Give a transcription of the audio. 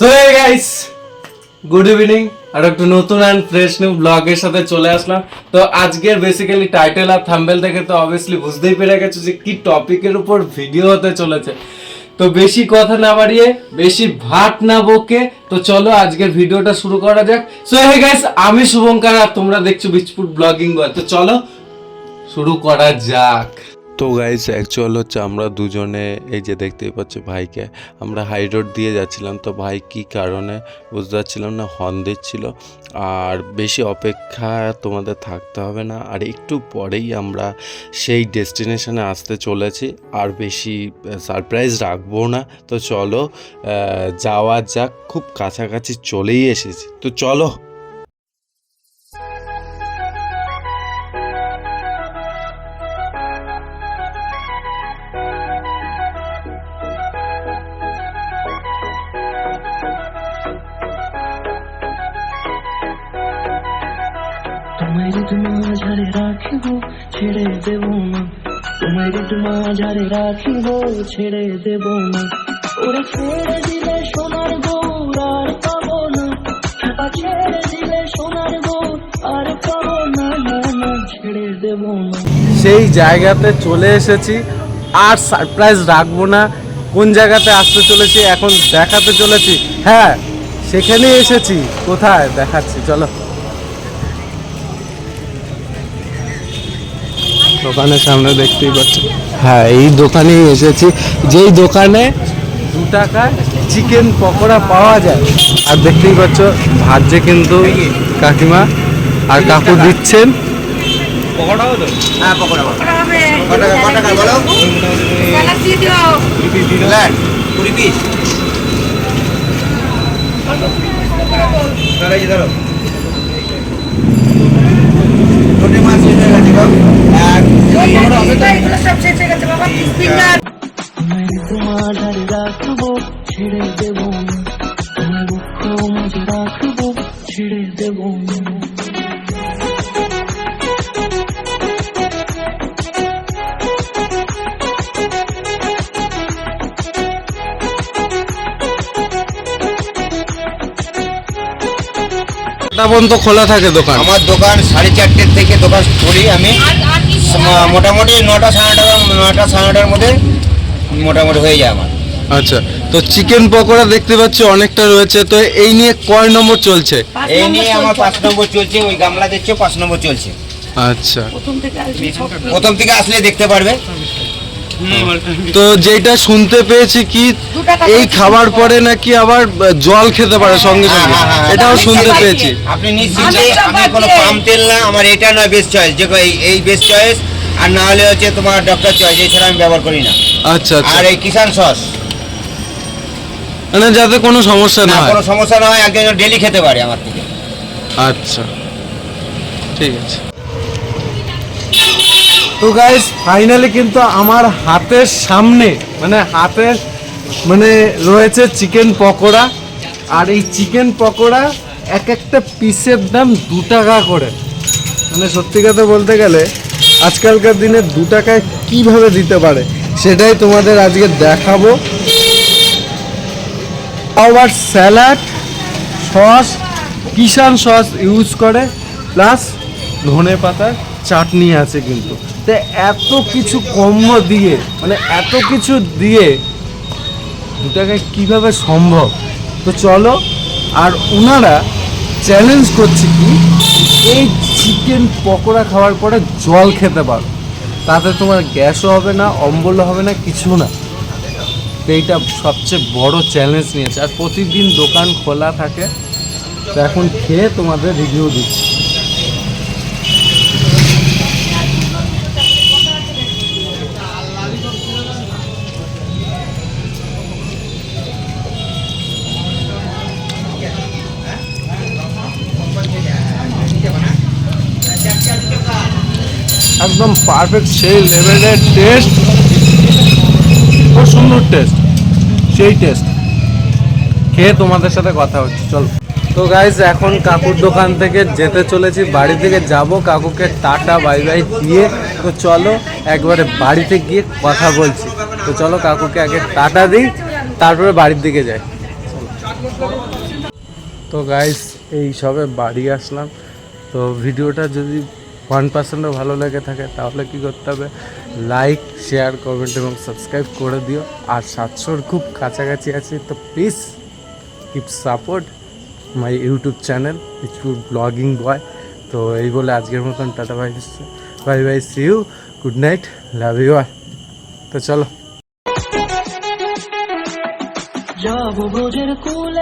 So guys good evening আর একটু নতুন অ্যান্ড ফ্রেশ নিউ ব্লগের সাথে চলে আসলাম। তো আজকের বেসিক্যালি টাইটেল আর থাম্বেল থেকে তো অবভিয়াসলি বুঝতেই পেরে গেছো যে কি টপিকের উপর ভিডিও হতে চলেছে। তো বেশি কথা না বাড়িয়ে, বেশি ভাট না বকে, তো চলো আজকের ভিডিওটা শুরু করা যাক। সো হে গাইস আমি শুভঙ্কর আর তোমরা দেখছ বিচপুর ব্লগিং তো চলো শুরু করা যাক। তো গাইজ অ্যাকচুয়াল হচ্ছে আমরা দুজনে এই যে দেখতেই পাচ্ছি ভাইকে। আমরা হাই রোড দিয়ে যাচ্ছিলাম, তো ভাই কি কারণে বুঝতে পারছিলাম না হর্ন দিচ্ছিল। আর বেশি অপেক্ষা তোমাদের থাকতে হবে না, আর একটু পরেই আমরা সেই ডেস্টিনেশনে আসতে চলেছি। আর বেশি সারপ্রাইজ রাখব না। তো চলো যাওয়া যাক, খুব কাছাকাছি চলেই এসেছি। তো চলো তোমায় মাঝারে রাখিব, ছেড়ে দেব না। তোমায় মাঝারে রাখিব, ছেড়ে দেব না। ওরে ছেড়ে দিলে সোনার আর পাবো না। ছেড়ে দিলে সোনার আর পাবো না না ছেড়ে দেব না। সেই জায়গাতে চলে এসেছি। আর সারপ্রাইজ রাখব না। কোন জায়গাতে আসতে চলেছি, এখন দেখাতে চলেছি। হ্যাঁ সেখানেই এসেছি। কোথায়? দেখাচ্ছি, চলো। দোকানের সামনে দেখতেই পাচ্ছ হ্যাঁ এই দোকানেই এসেছি। যেই দোকানে দু টাকায় চিকেন পকোড়া পাওয়া যায়। আর দেখতেই পাচ্ছ ভাজছে কিন্তু কাকিমা আর কাকু দিচ্ছেন। রাখব ছেড়ে দেব পর্যন্ত খোলা থাকে দোকান। আমার দোকান সাড়ে চারটের থেকে দোকান করি আমি। মোটামুটি নটা সাড়ে নটা নটা সাড়ে নটার মধ্যে মোটামুটি হয়ে যায় আমার। আচ্ছা তো চিকেন পকোড়া দেখতে পাচ্ছি অনেকটা রয়েছে তো এই নিয়ে কয় নম্বর চলছে? এই নিয়ে আমার পাঁচ নম্বর চলছে ওই গামলা দেখছ পাঁচ নম্বর চলছে। আচ্ছা। প্রথম থেকে আসবি প্রথম থেকে আসলে দেখতে পারবে। তো যেটা শুনতে পেয়েছি কি এই খাবার পরে নাকি আবার জল খেতে পারে সঙ্গে হ্যাঁ, সঙ্গে হ্যাঁ, হ্যাঁ, এটাও শুনতে পেয়েছি। আপনি নিশ্চিন্তে আমি আমি কোনো পাম তেল না আমার এটা নয় বেস্ট চয়েস যে এই- এই বেস্ট চয়েস আর না হলে হচ্ছে তোমার ডক্টর চয়েস এছাড়া আমি ব্যবহার করি না। আচ্ছা আচ্ছা। আর এই কিষান সস মানে যাতে কোনো সমস্যা না না হয়। কোনো সমস্যা না হয় একজন ডেলি খেতে পারে আমার থেকে। আচ্ছা। ঠিক আছে। তো গাইস ফাইনালি কিন্তু আমার হাতের সামনে মানে হাতের মানে রয়েছে চিকেন পকোড়া। আর এই চিকেন পকোড়া এক একটা পিসের দাম দু টাকা করে। মানে সত্যি কথা বলতে গেলে আজকালকার দিনে দু টাকায় কীভাবে দিতে পারে সেটাই তোমাদের আজকে দেখাবো। আবার salad sauce Kissan sauce use করে প্লাস ধনে পাতার চাটনি আছে কিন্তু। তো এত কিছু কম্বো দিয়ে মানে এত কিছু দিয়ে দুটাকে কীভাবে সম্ভব? তো চলো, আর ওনারা চ্যালেঞ্জ করছে কি, এই চিকেন পকোড়া খাওয়ার পরে জল খেতে পারো। তাতে তোমার গ্যাসও হবে না, অম্বলও হবে না, কিছু না। এইটা সবচেয়ে বড় চ্যালেঞ্জ নিয়েছে। আর প্রতিদিন দোকান খোলা থাকে, তো এখন খেয়ে তোমাদের রিভিউ দিচ্ছি। একদম পারফেক্ট সেই লেভেলের টেস্ট খুব সুন্দর টেস্ট সেই টেস্ট খেয়ে তোমাদের সাথে কথা হচ্ছে, চলো। তো গাইজ এখন কাকুর দোকান থেকে যেতে চলেছি, বাড়ি থেকে যাব, কাকুকে টাটা বাই বাই দিয়ে। তো চলো, একবারে বাড়িতে গিয়ে কথা বলছি। তো চলো, কাকুকে আগে টাটা দিই, তারপরে বাড়ির দিকে যাই। তো গাইস এই সবে বাড়ি আসলাম। তো ভিডিওটা যদি ওয়ান পার্সেন্টও ভালো লেগে থাকে, তাহলে কি করতে হবে? লাইক শেয়ার কমেন্ট এবং সাবস্ক্রাইব করে দিও। আর সাতশোর খুব কাছাকাছি আছে, তো please keep support my YouTube channel it's blogging boy তো এই বলে আজকের মতন tata bye bye bye see you good night love you আর তো চলো। যাব ভোজের কোন